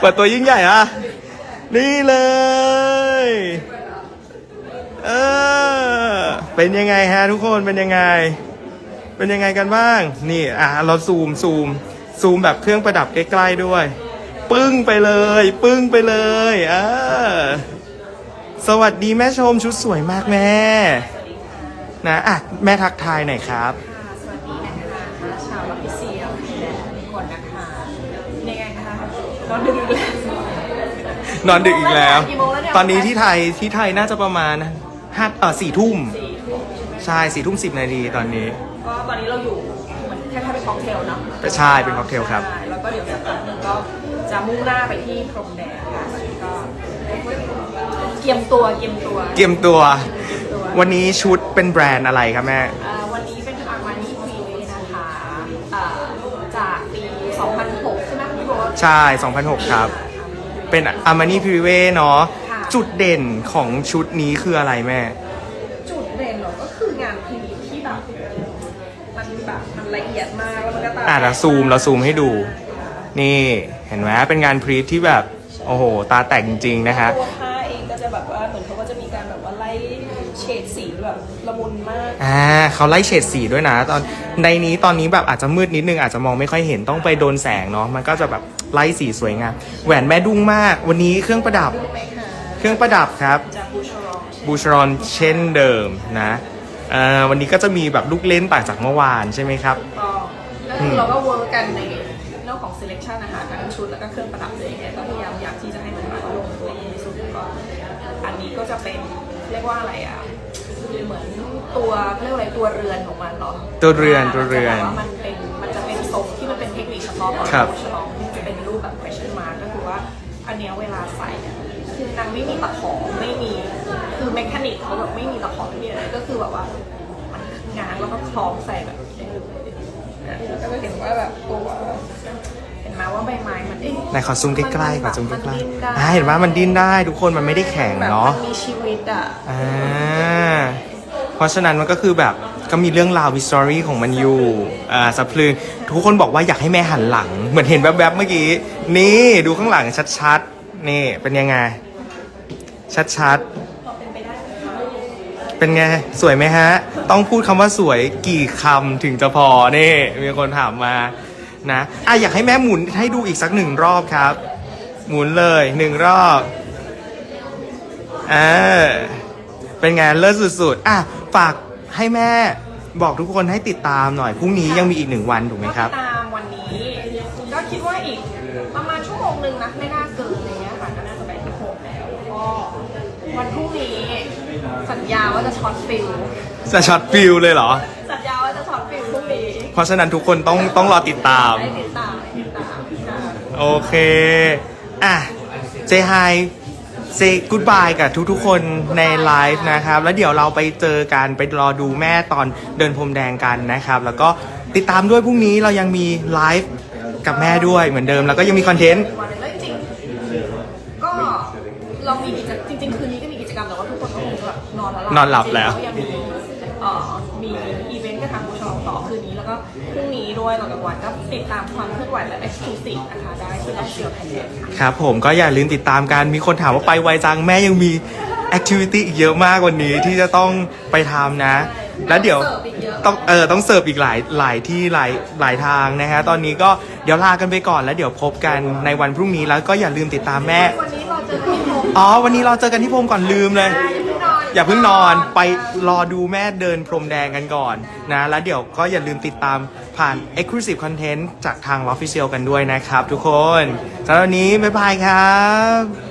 เปิดตัวยิ่งใหญ่อะนี่เลย เออ เป็นยังไงฮะทุกคนเป็นยังไง เป็นยังไงกันบ้าง นี่อะเราซูมซูมซูมแบบเครื่องประดับใกล้ๆด้วย ปึ้งไปเลย ปึ้งไปเลยเออสวัสดีแม่ชมชุดสวยมากแม่ นะอะแม่ทักทายหน่อยครับ สวัสดีนะคะชาวรับพิเศษทุกคนนะคะ นอนดึกอีกแล้วนอนดึกอีกแล้วกี่โมงแล้วเนี่ยตอนนี้ที่ไทยที่ไทยน่าจะประมาณห้าเออสี่ทุ่มสี่ทุ่มใช่สี่ทุ่มสิบนาทีตอนนี้ ก็ตอนนี้เราอยู่เหมือนแค่ๆเป็นค็อกเทลเนาะใช่เป็นค็อกเทลครับใช่แล้วก็เดี๋ยวสักพักหนึงก็จะมุ่งหน้าไปที่พรมแดงค่ะก็เกียมตัวเกียมตัวเตรียมตัวเกียมตัว วันนี้ชุดเป็นแบรนด์อะไรครับแม่ ใช่ 2006 ครับ เป็นอามานี่พรีเวเนาะ ค่ะ จุดเด่นของชุดนี้คืออะไรแม่ จุดเด่นเหรอ ก็คืองานพรีที่แบบ มันแบบมันละเอียดมากแล้วมันก็ตาอะเราซูมเราซูมให้ดู นี่ เห็นไหมเป็นงานพรีที่แบบ โอ้โห ตาแตกจริงๆนะฮะ ตัวผ้า มือนเขาก็จะมีการแบบว่าไล่เฉดสีแบบละมุนมาก อ่าเขาไล่เฉดสีด้วยนะ ตอนในนี้ตอนนี้แบบอาจจะมืดนิดนึงอาจจะมองไม่ค่อยเห็นต้องไปโดนแสงเนาะมันก็จะแบบไล่สีสวยงามแหวนแม่ดุ้งมาก วันนี้เครื่องประดับดูไหมคะเครื่องประดับครับ จากบูชรองบูชรอนเช่นเดิมนะเอ่อวันนี้ก็จะมีแบบลูกเล่นต่างจากเมื่อวานใช่ไหมครับ ก็ก็คือเราก็เวิร์กกันในเรื่องของ selection อาหารทั้งชุดแล้วก็เครื่องประดับเลยไงก็พยายามอยากที่จะให้มันมาลงตัวที่สุดก็อันนี้ก็จะเป็นเรียกว่าอะไรอะเหมือนตัวเขาเรียกว่าอะไรตัวเรือนของมันเนาะตัวเรือนตัวเรือนมัจะแบบว่ามันเป็นมันจะเป็นทรงที่มันเป็นเทคนิคเฉพาะของครับบูชรองที่จะเป็นรูปแบบ question mark ก็คือว่าอันเนี้ยเวลาใส่อะคือนางไม่มีตะขอไม่มีคือเมคานิกเขาแบบไม่มีตะขอไม่มีอะไรก็คือแบบว่ามันงานแล้วก็คล้องใส่แบบได้ เลยแล้วก็จะเห็นว่าแบบตัวเห็นไหมว่าใบไม้มันเอ๊ะไหนขอซูมใกล้ๆขอซูมใกนล้ดิ้นได้ๆอ่าเห็นว่ามันดิ้นได้ทุกคนมันไม่ได้แข็งแบบเนาะมันมีชีวิตอะอ่าเพราะฉะนั้นมันก็คือแบบก็มีเรื่องราววิสตอรี่ของมันอยู่อ่าสะพลึงทุกคนบอกว่าอยากให้แม่หันหลัง เหมือนเห็นแวบๆเมื่อกี้ นี่ดูข้างหลังชัดๆ นี่เป็นยังไง ชัดๆ พอเป็นไปได้ไหม เป็นไง สวยไหมฮะ ต้องพูดคำว่าสวยกี่คำถึงจะพอนี่ มีคนถามมานะอะอยากให้แม่หมุนให้ดูอีกสักหนึ่งรอบครับ หมุนเลยหนึ่งรอบเออเป็นไงเลิศสุดๆ อะฝากให้แม่บอกทุกคนให้ติดตามหน่อยพรุ่งนี้ยังมีอีกหนึ่งวันถูกไหมครับ ก็ตามวันนี้ ก็คิดว่าอีกประมาณชั่วโมงหนึ่งนะไม่น่าเกินอะไรเงี้ยค่ะก็น่าจะไปที่โฮมแล้วก็วันพรุ่งนี้ สัญญาว่าจะช็อตฟิลจะช็อตฟิลเลยเหรอ สัญญาว่าจะช็อตฟิลพรุ่งนี้เพราะฉะนั้นทุกคนต้องต้องรอติดตามให้ติดตามให้ติดตามค่ะโอเค อะ เจไฮเซกูดบายกับทุกๆคนในไลฟ์นะครับ แล้วเดี๋ยวเราไปเจอกันไปรอดูแม่ตอนเดินพรมแดงกันนะครับ แล้วก็ติดตามด้วยพรุ่งนี้เรายังมีไลฟ์กับแม่ด้วยเหมือนเดิม แล้วก็ยังมีคอนเทนต์ วัน นอนแล้วนอนหลับแล้วจริงๆยังมีเอ่อมีอีเวนต์กับทางบูชองต่อคืนนี้แล้วก็พรุ่งนี้ด้วยตอนกลางวันก็ติดตามความเคลื่อนไหวและเอ็กซ์คลูซีฟนะคะได้ที่เราเชียร์ไทยแลนด์ค่ะ ครับผมก็อย่าลืมติดตามกัน มีคนถามว่าไปไวจังแม่ยังมีแอคทิวิตี้อีกเยอะมากวันนี้ที่จะต้องไปทำนะ แล้วเดี๋ยวเสิร์ฟอีกเยอะต้องเออต้องเสิร์ฟอีกหลายหลายที่หลายหลายทางนะฮะตอนนี้ก็เดี๋ยวลากันไปก่อนแล้วเดี๋ยวพบกันในวันพรุ่งนี้แล้วก็อย่าลืมติดตามแม่ วันนี้เราเจอกันที่โฮมอ๋อ วันนี้เราเจอกันที่พรมก่อนลืมเลย อย่าเพิ่งนอนไปรอดูแม่เดินพรมแดงกันก่อนนะแล้วเดี๋ยวก็อย่าลืมติดตามผ่าน Exclusive Content จากทาง Official กันด้วยนะครับทุกคนสำหรับวันนี้ บ๊ายบายครับ